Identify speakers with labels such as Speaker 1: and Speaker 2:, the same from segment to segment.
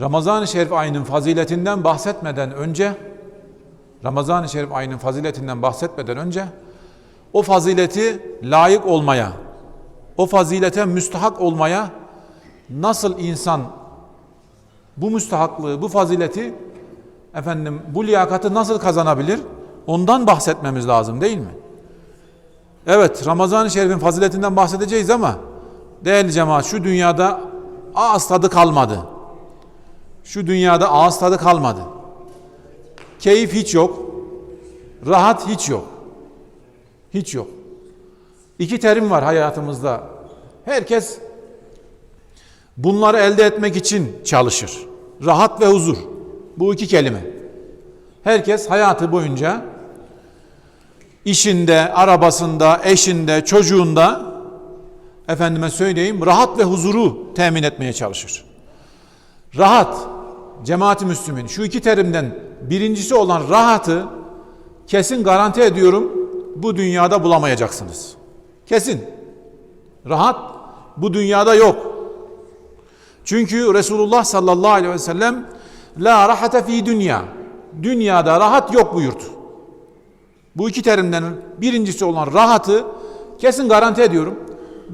Speaker 1: Ramazan-ı Şerif ayının faziletinden bahsetmeden önce Ramazan-ı Şerif ayının faziletinden bahsetmeden önce o fazileti layık olmaya, o fazilete müstahak olmaya nasıl insan bu müstahaklığı, bu fazileti efendim bu liyakatı nasıl kazanabilir? Ondan bahsetmemiz lazım değil mi? Evet Ramazan-ı Şerif'in faziletinden bahsedeceğiz ama değerli cemaat şu dünyada ağız tadı kalmadı. Şu dünyada ağız tadı kalmadı. Keyif hiç yok. Rahat hiç yok. Hiç yok. İki terim var hayatımızda. Herkes bunları elde etmek için çalışır. Rahat ve huzur. Bu iki kelime. Herkes hayatı boyunca işinde, arabasında, eşinde, çocuğunda efendime söyleyeyim rahat ve huzuru temin etmeye çalışır. Rahat, cemaat-i Müslümin şu iki terimden birincisi olan rahatı kesin garanti ediyorum bu dünyada bulamayacaksınız. Kesin. Rahat bu dünyada yok. Çünkü Resulullah sallallahu aleyhi ve sellem la rahate fi dünya. Dünyada rahat yok buyurdu. Bu iki terimden birincisi olan rahatı kesin garanti ediyorum.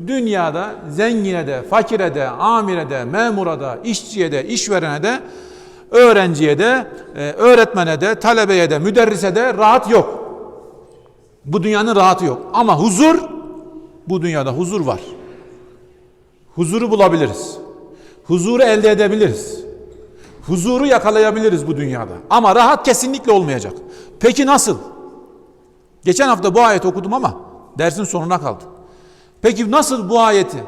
Speaker 1: Dünyada zengine de, fakire de, amire de, memura da, işçiye de, işverene de, öğrenciye de, e, öğretmene de, talebeye de, müderrise de rahat yok. Bu dünyanın rahatı yok. Ama huzur, bu dünyada huzur var. Huzuru bulabiliriz. Huzuru elde edebiliriz. Huzuru yakalayabiliriz bu dünyada. Ama rahat kesinlikle olmayacak. Peki nasıl? Geçen hafta bu ayet okudum ama dersin sonuna kaldı. Peki nasıl bu ayeti,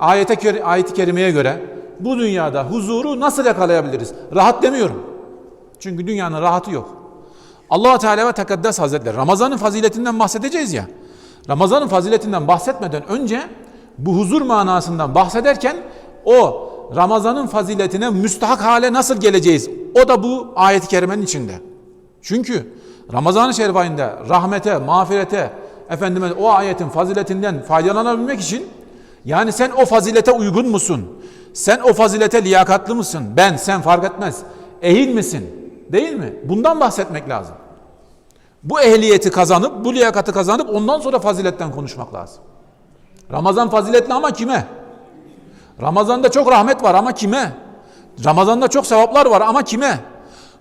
Speaker 1: ayete, ayeti kerimeye göre bu dünyada huzuru nasıl yakalayabiliriz? Rahat demiyorum. Çünkü dünyanın rahatı yok. allah Teala ve Tekaddes Hazretleri Ramazan'ın faziletinden bahsedeceğiz ya. Ramazan'ın faziletinden bahsetmeden önce bu huzur manasından bahsederken o Ramazan'ın faziletine müstahak hale nasıl geleceğiz? O da bu ayet-i kerimenin içinde. Çünkü Ramazan-ı Şerif ayında rahmete, mağfirete, efendime o ayetin faziletinden faydalanabilmek için yani sen o fazilete uygun musun? Sen o fazilete liyakatlı mısın? Ben, sen fark etmez. Ehil misin? Değil mi? Bundan bahsetmek lazım. Bu ehliyeti kazanıp, bu liyakatı kazanıp ondan sonra faziletten konuşmak lazım. Ramazan faziletli ama kime? Ramazanda çok rahmet var ama kime? Ramazanda çok sevaplar var ama kime?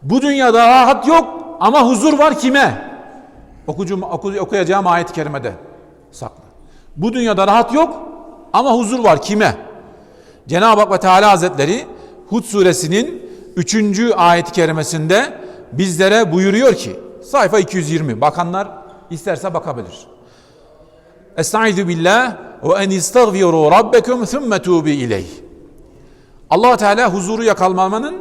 Speaker 1: Bu dünyada rahat yok ama huzur var kime? Okucum, oku, okuyacağım ayet-i kerimede saklı. Bu dünyada rahat yok ama huzur var kime? Cenab-ı Hak ve Teala Hazretleri Hud suresinin 3. ayet-i kerimesinde bizlere buyuruyor ki sayfa 220 bakanlar isterse bakabilir. Estaizu billah ve en istagfiru rabbekum thumme tubi ileyh. Allah Teala huzuru yakalmamanın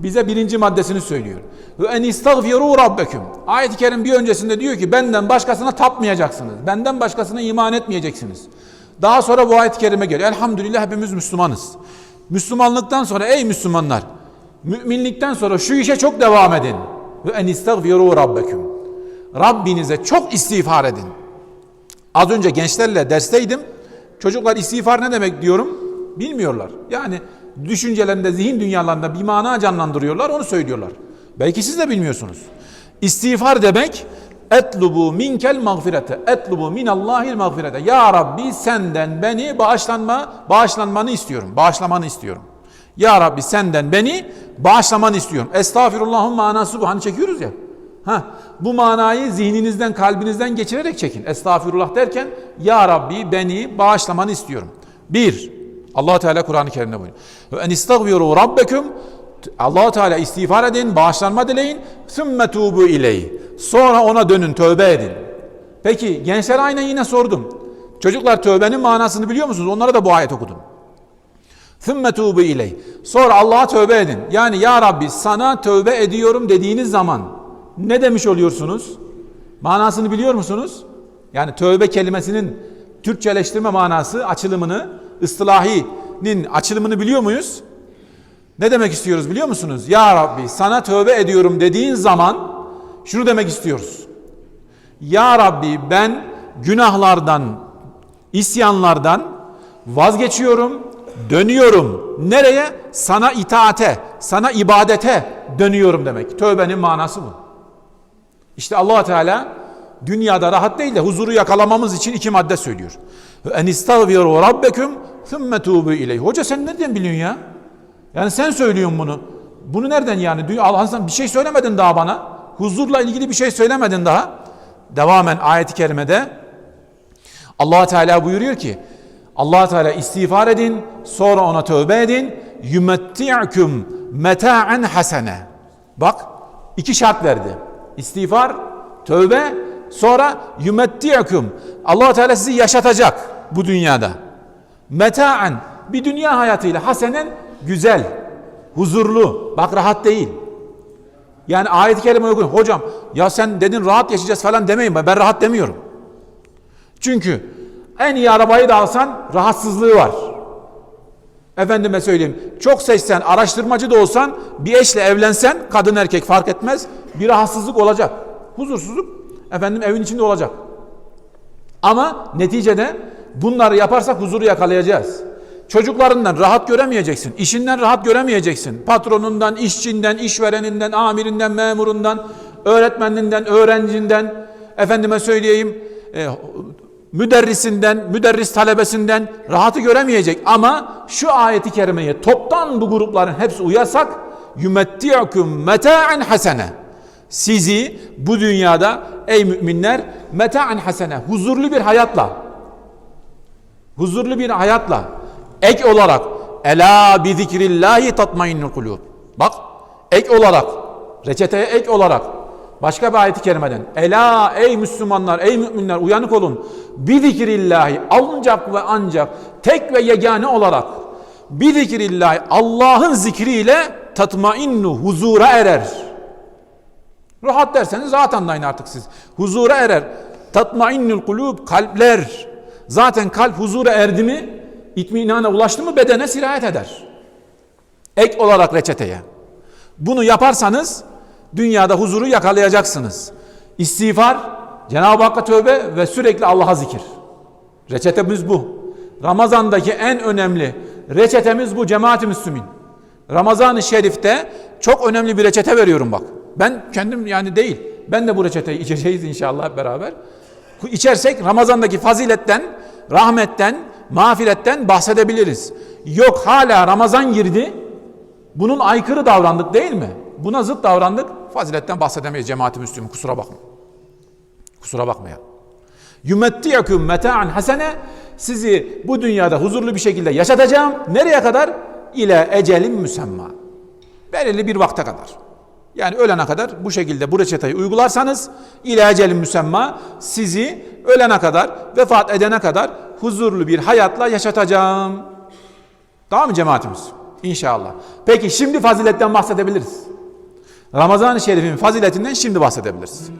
Speaker 1: bize birinci maddesini söylüyor. Ve en istagfiru rabbekum. Ayet-i kerim bir öncesinde diyor ki benden başkasına tapmayacaksınız. Benden başkasına iman etmeyeceksiniz. Daha sonra bu ayet-i kerime geliyor. Elhamdülillah hepimiz Müslümanız. Müslümanlıktan sonra ey Müslümanlar müminlikten sonra şu işe çok devam edin. Ve en istagfiru rabbekum. Rabbinize çok istiğfar edin. Az önce gençlerle dersteydim. Çocuklar istiğfar ne demek diyorum bilmiyorlar. Yani düşüncelerinde, zihin dünyalarında bir mana canlandırıyorlar, onu söylüyorlar. Belki siz de bilmiyorsunuz. İstiğfar demek etlubu minkel mağfirete. Etlubu minallahil mağfirete. Ya Rabbi senden beni bağışlanma, bağışlanmanı istiyorum. Bağışlamanı istiyorum. Ya Rabbi senden beni bağışlamanı istiyorum. Estağfirullahın manası bu. Hani çekiyoruz ya. Ha, bu manayı zihninizden, kalbinizden geçirerek çekin. Estağfirullah derken Ya Rabbi beni bağışlamanı istiyorum. Bir, allah Teala Kur'an-ı Kerim'de buyuruyor. Ve en istagfiru rabbekum allah Teala istiğfar edin, bağışlanma dileyin. Sümme tubu ileyh. Sonra ona dönün, tövbe edin. Peki gençler aynen yine sordum. Çocuklar tövbenin manasını biliyor musunuz? Onlara da bu ayet okudum. Sümme tubu ileyh. Sonra Allah'a tövbe edin. Yani ya Rabbi sana tövbe ediyorum dediğiniz zaman ne demiş oluyorsunuz? Manasını biliyor musunuz? Yani tövbe kelimesinin Türkçeleştirme manası, açılımını, ıstılahinin açılımını biliyor muyuz? Ne demek istiyoruz biliyor musunuz? Ya Rabbi sana tövbe ediyorum dediğin zaman şunu demek istiyoruz. Ya Rabbi ben günahlardan, isyanlardan vazgeçiyorum, dönüyorum. Nereye? Sana itaate, sana ibadete dönüyorum demek. Tövbenin manası bu. İşte allah Teala dünyada rahat değil de huzuru yakalamamız için iki madde söylüyor. En istağfiru rabbekum thumme tubu ileyh. Hoca sen nereden biliyorsun ya? Yani sen söylüyorsun bunu. Bunu nereden yani? Dü- Allah sen bir şey söylemedin daha bana. Huzurla ilgili bir şey söylemedin daha. Devamen ayet-i kerimede allah Teala buyuruyor ki allah Teala istiğfar edin sonra ona tövbe edin yumetti'kum meta'en hasene bak iki şart verdi istiğfar tövbe sonra yumetti'kum allah Teala sizi yaşatacak bu dünyada meta'en bir dünya hayatıyla hasenen güzel huzurlu bak rahat değil yani ayet-i kerime okuyun hocam ya sen dedin rahat yaşayacağız falan demeyin ben rahat demiyorum çünkü en iyi arabayı da alsan rahatsızlığı var. Efendime söyleyeyim. Çok seçsen, araştırmacı da olsan, bir eşle evlensen, kadın erkek fark etmez, bir rahatsızlık olacak. Huzursuzluk, efendim evin içinde olacak. Ama neticede bunları yaparsak huzuru yakalayacağız. Çocuklarından rahat göremeyeceksin. işinden rahat göremeyeceksin. Patronundan, işçinden, işvereninden, amirinden, memurundan, öğretmeninden, öğrencinden, efendime söyleyeyim, e, müderrisinden, müderris talebesinden rahatı göremeyecek. Ama şu ayeti kerimeye toptan bu grupların hepsi uyarsak yumetti'ukum meta'en hasene. Sizi bu dünyada ey müminler meta'en hasene huzurlu bir hayatla huzurlu bir hayatla ek olarak ela bi zikrillahi tatmainnul kulub. Bak ek olarak reçeteye ek olarak başka bir ayet-i kerimeden ela ey Müslümanlar ey müminler uyanık olun bi zikrillahi ancak ve ancak tek ve yegane olarak bi zikrillahi Allah'ın zikriyle tatmainnu huzura erer. Rahat derseniz rahat anlayın artık siz. Huzura erer. Tatmainnul kulub kalpler. Zaten kalp huzura erdi mi, itminana ulaştı mı bedene sirayet eder. Ek olarak reçeteye. Bunu yaparsanız dünyada huzuru yakalayacaksınız. İstiğfar, Cenab-ı Hakk'a tövbe ve sürekli Allah'a zikir. Reçetemiz bu. Ramazandaki en önemli reçetemiz bu cemaat-i Müslümin. Ramazan-ı Şerif'te çok önemli bir reçete veriyorum bak. Ben kendim yani değil. Ben de bu reçeteyi içeceğiz inşallah beraber. İçersek Ramazan'daki faziletten, rahmetten, mağfiretten bahsedebiliriz. Yok hala Ramazan girdi. Bunun aykırı davrandık değil mi? Buna zıt davrandık. Faziletten bahsedemeyiz cemaat-i. Kusura bakma. Kusura bakma ya. Yumettiyakum meta'an hasene sizi bu dünyada huzurlu bir şekilde yaşatacağım. Nereye kadar? İle ecelin müsemma. Belirli bir vakte kadar. Yani ölene kadar bu şekilde bu reçeteyi uygularsanız ile ecelin müsemma sizi ölene kadar vefat edene kadar huzurlu bir hayatla yaşatacağım. Tamam mı cemaatimiz? İnşallah. Peki şimdi faziletten bahsedebiliriz. Ramazan-ı Şerif'in faziletinden şimdi bahsedebiliriz.